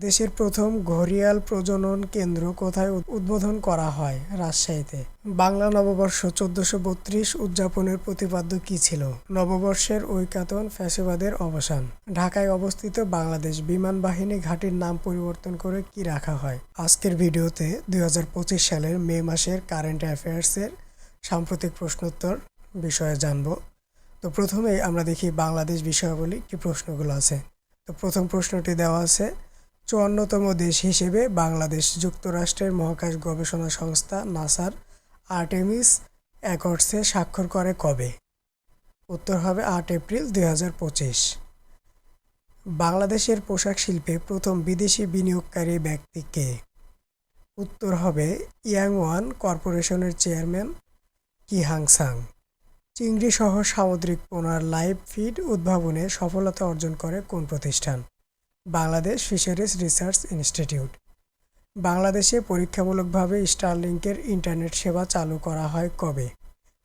দেশের প্রথম ঘড়িয়াল প্রজনন কেন্দ্র কোথায় উদ- উদ্বোধন করা হয় রাজশাহীতে? বাংলা নববর্ষ চোদ্দশো বত্রিশ উদযাপনের প্রতিপাদ্য কি ছিল? নববর্ষের ঐকাতন ফ্যাসেবাদের অবসান। ঢাকায় অবস্থিত বাংলাদেশ বিমান বাহিনী ঘাঁটির নাম পরিবর্তন করে কি রাখা হয়? আজকের ভিডিওতে দুই হাজার পঁচিশ সালের মে মাসের কারেন্ট অ্যাফেয়ার্সের সাম্প্রতিক প্রশ্নোত্তর বিষয়ে জানব। তো প্রথমেই আমরা দেখি বাংলাদেশ বিষয়াবলী কি প্রশ্নগুলো আছে। তো প্রথম প্রশ্নটি দেওয়া আছে চুয়ান্নতম দেশ হিসেবে বাংলাদেশ যুক্তরাষ্ট্রের মহাকাশ গবেষণা সংস্থা নাসার আর্টেমিস অ্যাকর্ডসে স্বাক্ষর করে কবে? উত্তর হবে আট এপ্রিল দু হাজার পঁচিশ। বাংলাদেশের পোশাক শিল্পে প্রথম বিদেশি বিনিয়োগকারী ব্যক্তি কে? উত্তর হবে ইয়াং ওয়ান কর্পোরেশনের চেয়ারম্যান কি হাংসাং চিংড়ি সহ সামুদ্রিক পোনার লাইভ ফিড উদ্ভাবনে সফলতা অর্জন করে কোন প্রতিষ্ঠান? Bangladesh fisheries research institute. বাংলাদেশে পরীক্ষামূলকভাবে স্টারলিংকের ইন্টারনেট সেবা চালু করা হয় কবে?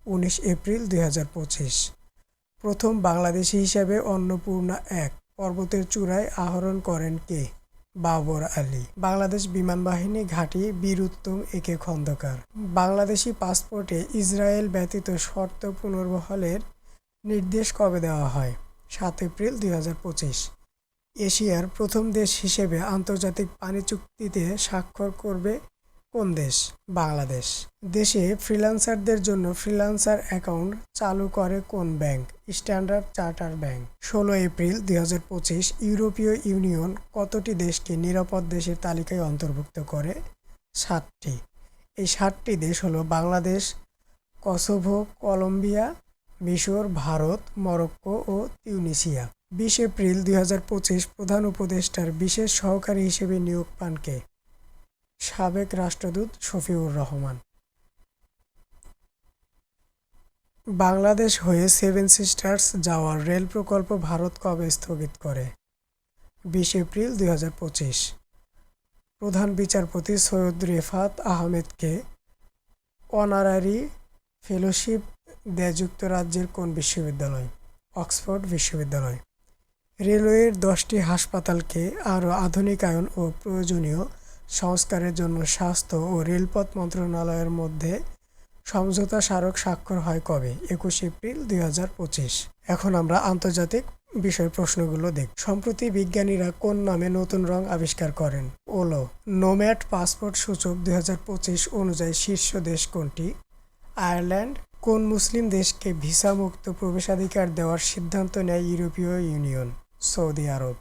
উনিশ এপ্রিল দুই হাজার পঁচিশ। প্রথম বাংলাদেশি হিসেবে অন্নপূর্ণা এক, পর্বতের চূড়ায় আহরণ করেন কে? বাবর আলী। বাংলাদেশ বিমান বাহিনী ঘাঁটি বীর উত্তম একে খন্দকার। বাংলাদেশি পাসপোর্টে ইসরায়েল ব্যতীত শর্ত পুনর্বহলের নির্দেশ কবে দেওয়া হয়? সাত এপ্রিল দুই হাজার পঁচিশ। এশিয়ার প্রথম দেশ হিসেবে আন্তর্জাতিক পানি চুক্তিতে স্বাক্ষর করবে কোন দেশ? বাংলাদেশ। দেশে ফ্রিল্যান্সারদের জন্য ফ্রিল্যান্সার অ্যাকাউন্ট চালু করে কোন ব্যাংক? Standard Chartered bank. ষোলো এপ্রিল দুই হাজার পঁচিশ ইউরোপীয় ইউনিয়ন কতটি দেশকে নিরাপদ দেশের তালিকায় অন্তর্ভুক্ত করে? সাতটি। এই সাতটি দেশ হলো বাংলাদেশ, কসোভো, কলম্বিয়া, মিশর, ভারত, মরক্কো ও তিউনিসিয়া। বিশ এপ্রিল দুই হাজার পঁচিশ প্রধান উপদেষ্টার বিশেষ সহকারী হিসেবে নিয়োগ পান কে? সাবেক রাষ্ট্রদূত শফিউর রহমান। বাংলাদেশ হয়ে সেভেন সিস্টার্স যাওয়ার রেল প্রকল্প ভারত কবে স্থগিত করে? বিশ এপ্রিল দুই হাজার পঁচিশ। প্রধান বিচারপতি সৈয়দ রেফাত আহমেদকে অনারারি ফেলোশিপ দেয় যুক্তরাজ্যের কোন বিশ্ববিদ্যালয়? অক্সফোর্ড বিশ্ববিদ্যালয়। রেলওয়ের দশটি হাসপাতালকে আরও আধুনিকায়ন ও প্রয়োজনীয় সংস্কারের জন্য স্বাস্থ্য ও রেলপথ মন্ত্রণালয়ের মধ্যে সমঝোতা স্মারক স্বাক্ষর হয় কবে? একুশ এপ্রিল দুই হাজার পঁচিশ। এখন আমরা আন্তর্জাতিক বিষয় প্রশ্নগুলো দেখ সম্প্রতি বিজ্ঞানীরা কোন নামে নতুন রং আবিষ্কার করেন? ওলো নোম্যাট পাসপোর্ট সূচক দুই হাজার পঁচিশ অনুযায়ী শীর্ষ দেশ কোনটি? আয়ারল্যান্ড, কোন মুসলিম দেশকে ভিসামুক্ত প্রবেশাধিকার দেওয়ার সিদ্ধান্ত নেয় ইউরোপীয় ইউনিয়ন? সৌদি আরব।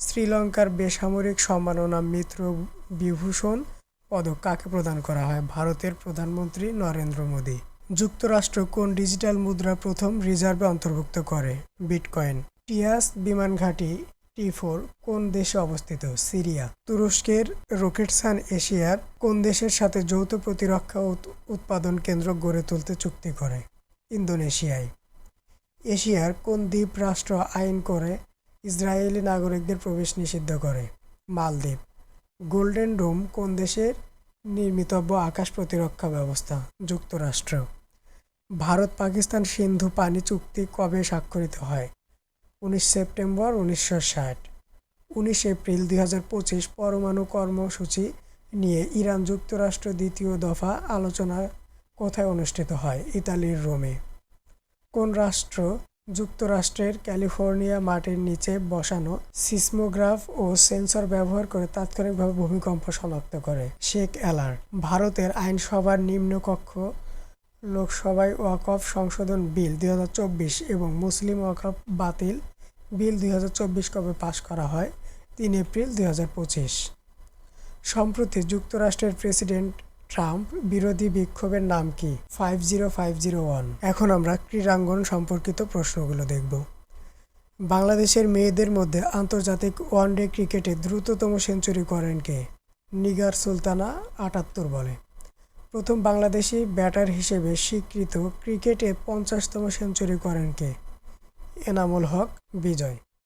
শ্রীলঙ্কার বেসামরিক সম্মাননা মিত্র বিভূষণ পদক কাকে প্রদান করা হয়? ভারতের প্রধানমন্ত্রী নরেন্দ্র মোদী। যুক্তরাষ্ট্র কোন ডিজিটাল মুদ্রা প্রথম রিজার্ভে অন্তর্ভুক্ত করে? বিটকয়েন। টিয়াস বিমান ঘাঁটি টি ফোর কোন দেশে অবস্থিত? সিরিয়া। তুরস্কের রকেটসান এশিয়ার কোন দেশের সাথে যৌথ প্রতিরক্ষা উৎ- উৎপাদন কেন্দ্র গড়ে তুলতে চুক্তি করে? ইন্দোনেশিয়ায়। এশিয়ার কোন দ্বীপ রাষ্ট্র আইন করে ইসরায়েলি নাগরিকদের প্রবেশ নিষিদ্ধ করে। মালদ্বীপ গোল্ডেন ডোম কোন দেশের নির্মিতব্য আকাশ প্রতিরক্ষা ব্যবস্থা? যুক্তরাষ্ট্র ভারত পাকিস্তান সিন্ধু পানি চুক্তি কবে স্বাক্ষরিত হয়? উনিশ সেপ্টেম্বর উনিশশো ষাট। উনিশ এপ্রিল দুই হাজার পঁচিশ পরমাণু কর্মসূচি নিয়ে ইরান যুক্তরাষ্ট্র দ্বিতীয় দফা আলোচনা কোথায় অনুষ্ঠিত হয়? ইতালির রোমে। কোন রাষ্ট্র যুক্তরাষ্ট্রের ক্যালিফোর্নিয়া মাটির নিচে বসানো সিসমোগ্রাফ ও সেন্সর ব্যবহার করে তাৎক্ষণিকভাবে ভূমিকম্প শনাক্ত করে শেখ অ্যালার ভারতের আইনসভার নিম্নকক্ষ লোকসভায় ওয়াকফ সংশোধন বিল দুই হাজার চব্বিশ এবং মুসলিম ওয়াকফ বাতিল বিল দুই হাজার চব্বিশ কবে পাশ করা হয়? তিন এপ্রিল দুই হাজার পঁচিশ। সম্প্রতি যুক্তরাষ্ট্রের প্রেসিডেন্ট ট্রাম্প বিরোধী বিক্ষোভের নাম কি? Five zero five zero one এখন আমরা ক্রীড়াঙ্গন সম্পর্কিত প্রশ্নগুলো দেখব। বাংলাদেশের মেয়েদের মধ্যে আন্তর্জাতিক ওয়ানডে ক্রিকেটে দ্রুততম সেঞ্চুরি করেন কে? নিগার সুলতানা আটাত্তর বলে। প্রথম বাংলাদেশি ব্যাটার হিসেবে স্বীকৃত ক্রিকেটে পঞ্চাশতম সেঞ্চুরি করেন কে? এনামুল হক, বিজয়।